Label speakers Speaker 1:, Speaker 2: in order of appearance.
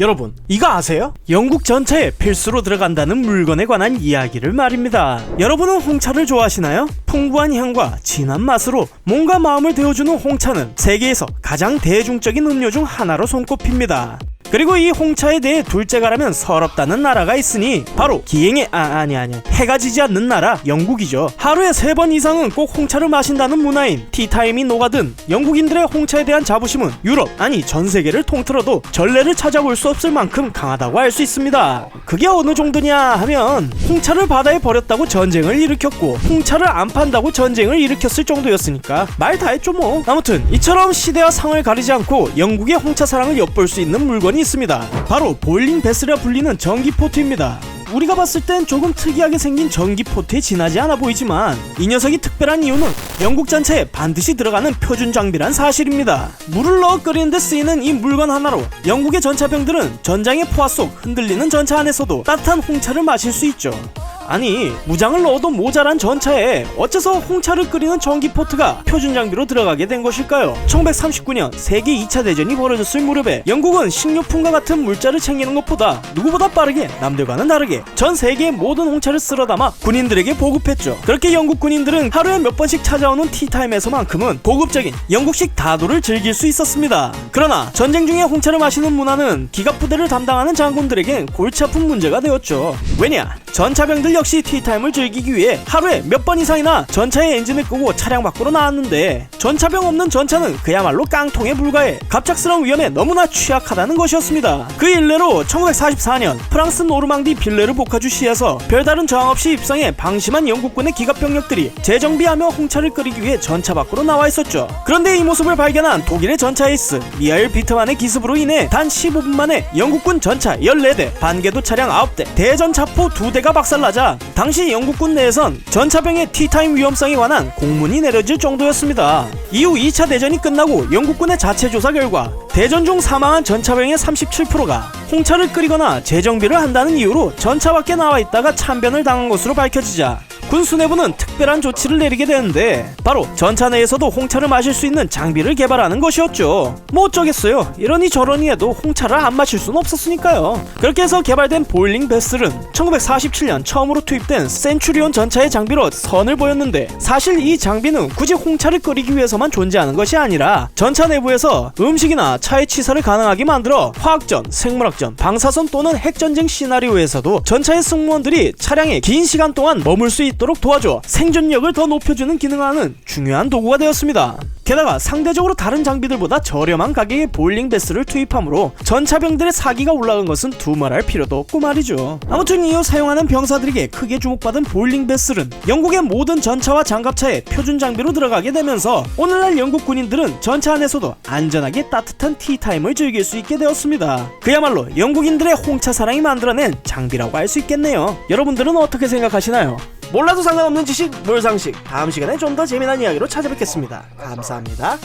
Speaker 1: 여러분, 이거 아세요? 영국 전차에 필수로 들어간다는 물건에 관한 이야기를 말입니다. 여러분은 홍차를 좋아하시나요? 풍부한 향과 진한 맛으로 몸과 마음을 데워주는 홍차는 세계에서 가장 대중적인 음료 중 하나로 손꼽힙니다. 그리고 이 홍차에 대해 둘째가라면 서럽다는 나라가 있으니 바로 기행에 아 아니 아니 해가 지지 않는 나라 영국이죠. 하루에 세 번 이상은 꼭 홍차를 마신다는 문화인 티타임이 녹아든 영국인들의 홍차에 대한 자부심은 유럽 아니 전 세계를 통틀어도 전례를 찾아볼 수 없을 만큼 강하다고 할 수 있습니다. 그게 어느 정도냐 하면 홍차를 바다에 버렸다고 전쟁을 일으켰고 홍차를 안 판다고 전쟁을 일으켰을 정도였으니까 말 다 했죠 뭐. 아무튼 이처럼 시대와 상을 가리지 않고 영국의 홍차 사랑을 엿볼 수 있는 물건이 있습니다. 바로 볼링 베스라 불리는 전기포트입니다. 우리가 봤을 땐 조금 특이하게 생긴 전기포트에 지나지 않아 보이지만 이 녀석이 특별한 이유는 영국 전차에 반드시 들어가는 표준 장비란 사실입니다. 물을 넣어 끓이는데 쓰이는 이 물건 하나로 영국의 전차병들은 전장의 포화 속 흔들리는 전차 안에서도 따뜻한 홍차를 마실 수 있죠. 아니 무장을 넣어도 모자란 전차에 어째서 홍차를 끓이는 전기포트가 표준 장비로 들어가게 된 것일까요? 1939년 세계 2차 대전이 벌어졌을 무렵에 영국은 식료품과 같은 물자를 챙기는 것보다 누구보다 빠르게 남들과는 다르게 전 세계의 모든 홍차를 쓸어 담아 군인들에게 보급했죠. 그렇게 영국 군인들은 하루에 몇 번씩 찾아오는 티타임에서만큼은 고급적인 영국식 다도를 즐길 수 있었습니다. 그러나 전쟁 중에 홍차를 마시는 문화는 기갑 부대를 담당하는 장군들에겐 골치 아픈 문제가 되었죠. 왜냐? 전차병들 역시 티타임을 즐기기 위해 하루에 몇 번 이상이나 전차의 엔진을 끄고 차량 밖으로 나왔는데 전차병 없는 전차는 그야말로 깡통에 불과해 갑작스러운 위험에 너무나 취약하다는 것이었습니다. 그 일례로 1944년 프랑스 노르망디 빌레르 보카주 시에서 별다른 저항 없이 입성해 방심한 영국군의 기갑병력들이 재정비하며 홍차를 끓이기 위해 전차 밖으로 나와 있었죠. 그런데 이 모습을 발견한 독일의 전차 에이스 미하일 비트만의 기습으로 인해 단 15분 만에 영국군 전차 14대, 반궤도 차량 9대, 대전차포 2대가 박살나자 당시 영국군 내에선 전차병의 티타임 위험성에 관한 공문이 내려질 정도였습니다. 이후 2차 대전이 끝나고 영국군의 자체 조사 결과 대전 중 사망한 전차병의 37%가 홍차를 끓이거나 재정비를 한다는 이유로 전차 밖에 나와 있다가 참변을 당한 것으로 밝혀지자 군 수뇌부는 특별한 조치를 내리게 되는데 바로 전차 내에서도 홍차를 마실 수 있는 장비를 개발하는 것이었죠. 뭐 어쩌겠어요. 이러니 저러니 해도 홍차를 안 마실 수는 없었으니까요. 그렇게 해서 개발된 보일링 베슬은 1947년 처음으로 투입된 센츄리온 전차의 장비로 선을 보였는데 사실 이 장비는 굳이 홍차를 끓이기 위해서만 존재하는 것이 아니라 전차 내부에서 음식이나 차의 취사를 가능하게 만들어 화학전, 생물학전, 방사선 또는 핵전쟁 시나리오에서도 전차의 승무원들이 차량에 긴 시간 동안 머물 수 있 도록 도와줘 생존력을 더 높여주는 기능하는 중요한 도구가 되었습니다. 게다가 상대적으로 다른 장비들보다 저렴한 가격의 보일링 베스를 투입하므로 전차병들의 사기가 올라간 것은 두말할 필요도 없고 말이죠. 아무튼 이후 사용하는 병사들에게 크게 주목받은 보일링 베슬은 영국의 모든 전차와 장갑차에 표준 장비로 들어가게 되면서 오늘날 영국 군인들은 전차 안에서도 안전하게 따뜻한 티타임을 즐길 수 있게 되었습니다. 그야말로 영국인들의 홍차 사랑이 만들어낸 장비라고 할 수 있겠네요. 여러분들은 어떻게 생각하시나요? 몰라도 상관없는 지식 물상식 다음 시간에 좀 더 재미난 이야기로 찾아뵙겠습니다. 감사합니다.